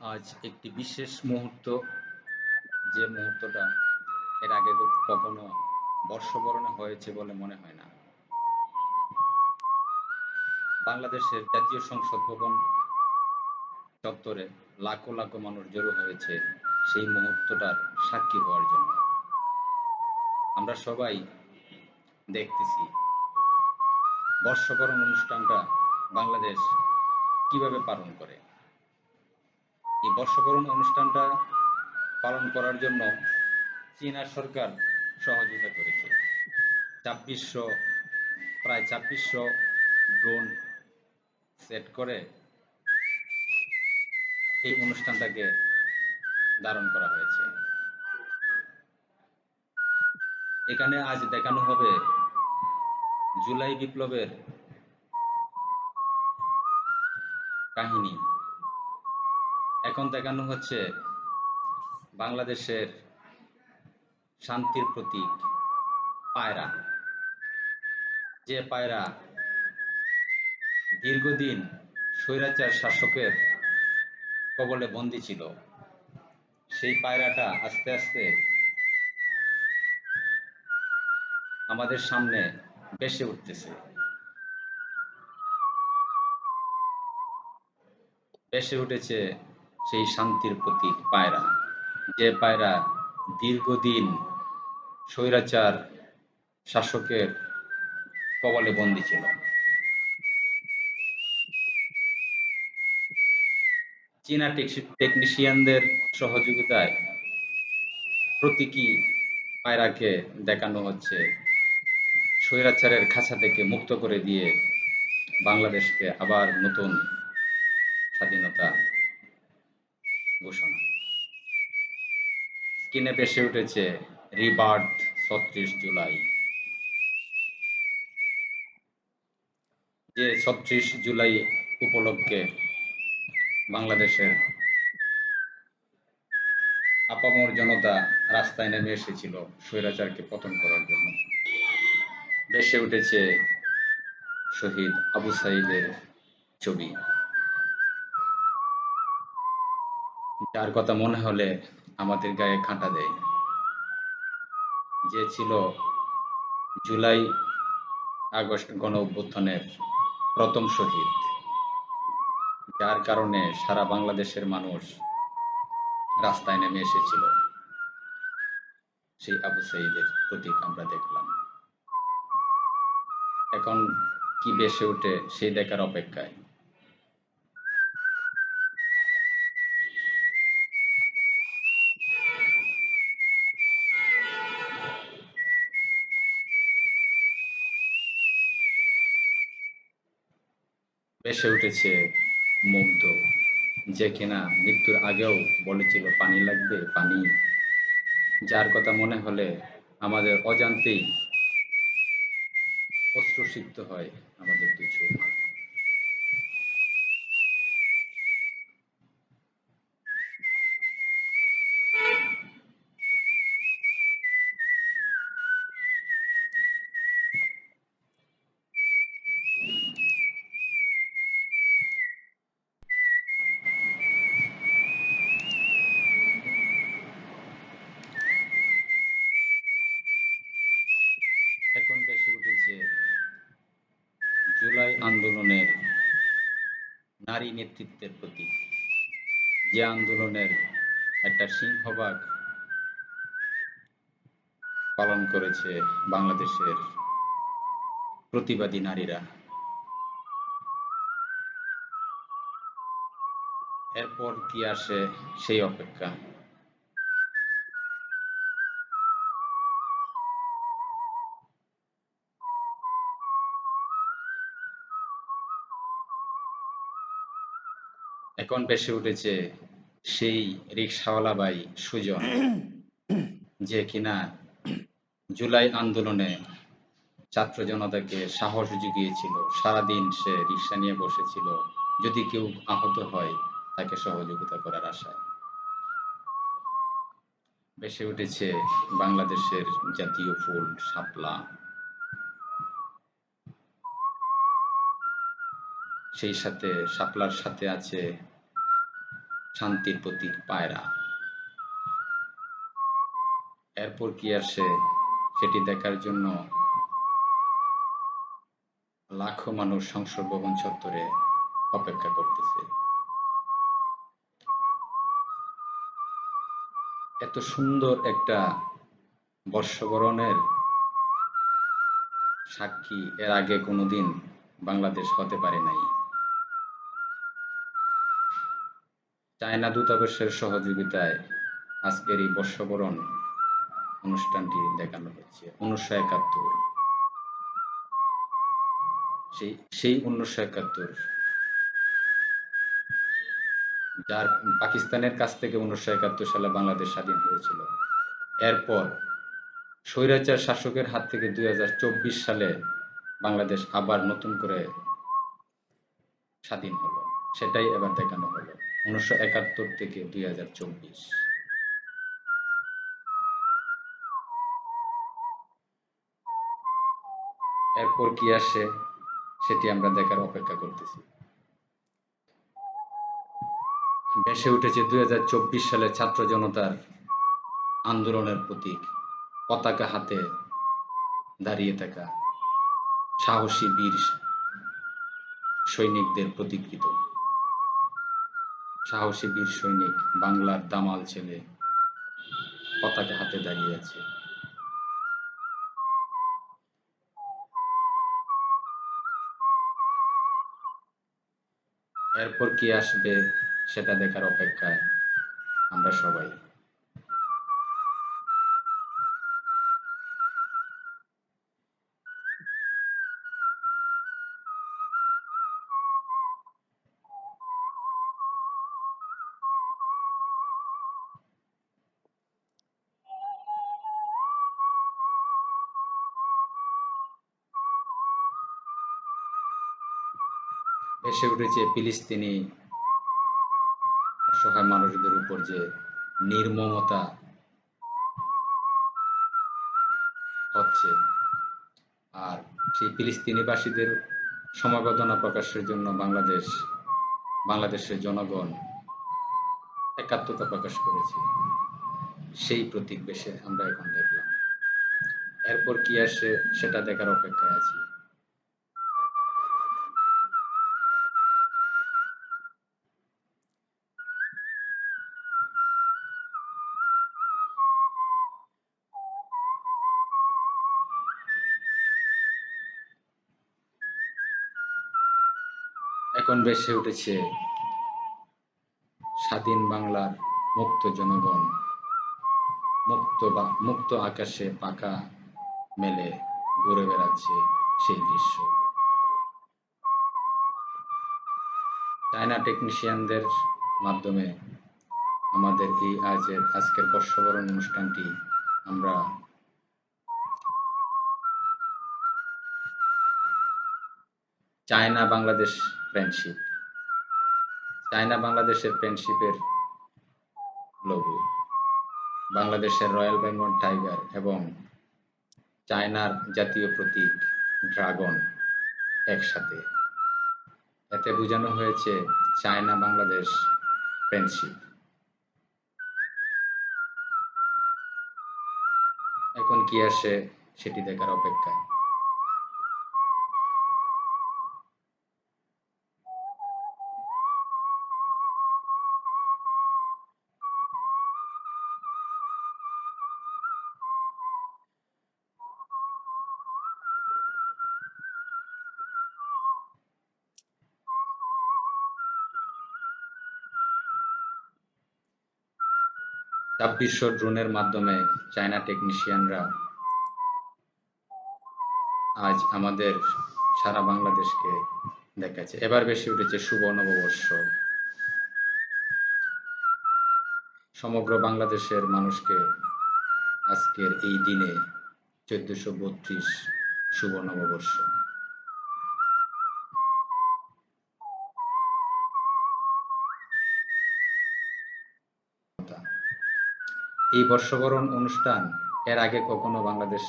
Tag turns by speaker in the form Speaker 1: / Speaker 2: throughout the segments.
Speaker 1: আজ একটি বিশেষ মুহূর্ত। যে মুহূর্তটা এর আগে কখনো বর্ষবরণে হয়েছে বলে মনে হয় না। বাংলাদেশের জাতীয় সংসদ ভবন চত্বরে লাখো লাখো মানুষ জড়ো হয়েছে সেই মুহূর্তটার সাক্ষী হওয়ার জন্য। আমরা সবাই দেখতেছি বর্ষবরণ অনুষ্ঠানটা বাংলাদেশ কীভাবে পালন করে। এই বর্ষবরণ অনুষ্ঠানটা পালন করার জন্য চীনা সরকার সহযোগিতা করেছে। ছাব্বিশশো, প্রায় ছাব্বিশশো ড্রোন সেট করে এই অনুষ্ঠানটাকে ধারণ করা হয়েছে। এখানে আজ দেখানো হবে জুলাই বিপ্লবের কাহিনী। এখন দেখানো হচ্ছে বাংলাদেশের শান্তির প্রতীক পায়রা। যে পায়রা দীর্ঘদিন স্বৈরাচার শাসকের কবলে বন্দী ছিল, সেই পায়রাটা আস্তে আস্তে আমাদের সামনে বেসে উঠতেছে। বেসে উঠেছে সেই শান্তির প্রতীক পায়রা। যে পায়রা দীর্ঘদিন স্বৈরাচার শাসকের কবলে বন্দী ছিল। চীনা টেকনিশিয়ানদের সহযোগিতায় প্রতীকী পায়রাকে দেখানো হচ্ছে। স্বৈরাচারের খাঁচা থেকে মুক্ত করে দিয়ে বাংলাদেশকে আবার নতুন স্বাধীনতা ঘোষণা। স্ক্রিনে ভেসে উঠেছে রিবার্থ ছত্রিশ জুলাই। যে ছত্রিশ জুলাই উপলক্ষে বাংলাদেশের আপামর জনতা রাস্তায় নেমে এসেছিল স্বৈরাচারকে পতন করার জন্য। ভেসে উঠেছে শহীদ আবু সাইদের ছবি। যার কথা মনে হলে আমাদের গায়ে কাঁটা দেয়। যে ছিল জুলাই আগস্ট গণ অভ্যুত্থানের প্রথম শহীদ। যার কারণে সারা বাংলাদেশের মানুষ রাস্তায় নেমে এসেছিল। সেই আবু সাইদের প্রতীক আমরা দেখলাম। এখন কি বেসে উঠে সেই দেখার অপেক্ষায় ভেসে উঠেছে মুগ্ধ, যে কিনা মৃত্যুর আগেও বলেছিল, পানি লাগবে, পানি। যার কথা মনে হলে আমাদের অজান্তেই অস্ত্রসিক্ত হয় আমাদের দু চোখ এখন বেশি উঠেছে জুলাই আন্দোলনের নারী নেতৃত্বের প্রতি যে আন্দোলনের একটা সিংহভাগ পালন করেছে বাংলাদেশের প্রতিবাদী নারীরা, এরপর কি আসে সেই অপেক্ষা? এখন বেশি উঠেছে সেই রিক্সাওয়ালা ভাই সুজন, যে কিনা জুলাই আন্দোলনে ছাত্র জনতাকে সাহস জুগিয়েছিল। সারাদিন সে রিক্সা নিয়ে বসেছিল। যদি কেউ আহত হয়, তাকে সহযোগিতা করার আশায়। বেশি উঠেছে বাংলাদেশের জাতীয় ফুল, শাপলা। সেই সাথে শাপলার সাথে আছে শান্তির প্রতীক পায়রা। এরপর কি আসে সেটি দেখার জন্য লাখো মানুষ সংসদ ভবন চত্বরে অপেক্ষা করতেছে। এত সুন্দর একটা বর্ষবরণের সাক্ষী এর আগে কোনোদিন বাংলাদেশ হতে পারে নাই। চায়না দূতাবাসের সহযোগিতায় আজকের এই বর্ষবরণ অনুষ্ঠানটি দেখানো হচ্ছে উনিশশো একাত্তর। সেই সেই উনিশশো একাত্তর। যার পাকিস্তানের কাছ থেকে উনিশশো একাত্তর সালে বাংলাদেশ স্বাধীন হয়েছিল। এরপর স্বৈরাচার শাসকের হাত থেকে দুই হাজার চব্বিশ সালে বাংলাদেশ আবার নতুন করে স্বাধীন হলো। সেটাই এবার দেখানো হলো। উনিশশো একাত্তর থেকে দুই হাজার চব্বিশ। এরপর কি আসে সেটি আমরা দেখার অপেক্ষা করতেছি। ভেসে উঠেছে দুই হাজার চব্বিশ সালে ছাত্র জনতার আন্দোলনের প্রতীক, পতাকা হাতে দাঁড়িয়ে থাকা সাহসী বীর সৈনিকদের প্রতিকৃত। সাহসী বীর সৈনিক, বাংলার দামাল ছেলে পতাকা হাতে দাঁড়িয়ে আছে এরপর কি আসবে সেটা দেখার অপেক্ষায় আমরা সবাই। এসে উঠেছে ফিলিস্তিনি অসহায় মানুষদের উপর যে নির্মমতা হচ্ছে। আর সেই ফিলিস্তিনিবাসীদের সমবেদনা প্রকাশের জন্য বাংলাদেশ, বাংলাদেশের জনগণ একাত্মতা প্রকাশ করেছে। সেই প্রতীক বেশে আমরা এখন দেখলাম। এরপর কি আসে সেটা দেখার অপেক্ষায় আছি। এখন বেসে উঠেছে স্বাধীন বাংলার মুক্ত জনগণ। মুক্ত মুক্ত আকাশে পাকা মেলে ঘুরে বেড়াচ্ছে সেই দৃশ্য। চায়না টেকনিশিয়ানদের মাধ্যমে আমাদের এই আজের, আজকের বর্ষবরণ অনুষ্ঠানটি আমরা চায়না বাংলাদেশ ফ্রেন্ডশিপ চায়না বাংলাদেশের ফ্রেন্ডশিপের লোগো বাংলাদেশের রয়্যাল বেঙ্গল টাইগার এবং চায়নার জাতীয় প্রতীক ড্রাগন একসাথে। এতে বোঝানো হয়েছে চায়না বাংলাদেশ ফ্রেন্ডশিপ এখন কি আসে সেটি দেখার অপেক্ষায়। ছাব্বিশশো ড্রোনের মাধ্যমে চায়না টেকনিশিয়ানরা আজ আমাদের সারা বাংলাদেশকে দেখাচ্ছে। এবার বেশি উঠেছে শুভ নববর্ষ। সমগ্র বাংলাদেশের মানুষকে আজকের এই দিনে চোদ্দশো বত্রিশ শুভ নববর্ষ। এই বর্ষবরণ অনুষ্ঠান এর আগে কখনো বাংলাদেশ,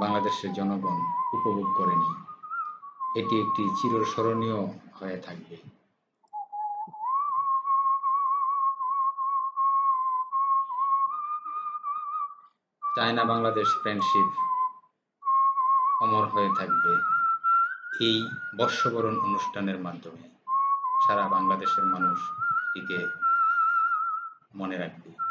Speaker 1: বাংলাদেশের জনগণ উপভোগ করেনি। এটি একটি চিরস্মরণীয় হয়ে থাকবে। চায়না বাংলাদেশ ফ্রেন্ডশিপ অমর হয়ে থাকবে এই বর্ষবরণ অনুষ্ঠানের মাধ্যমে। সারা বাংলাদেশের মানুষ এটিকে মনে রাখবে।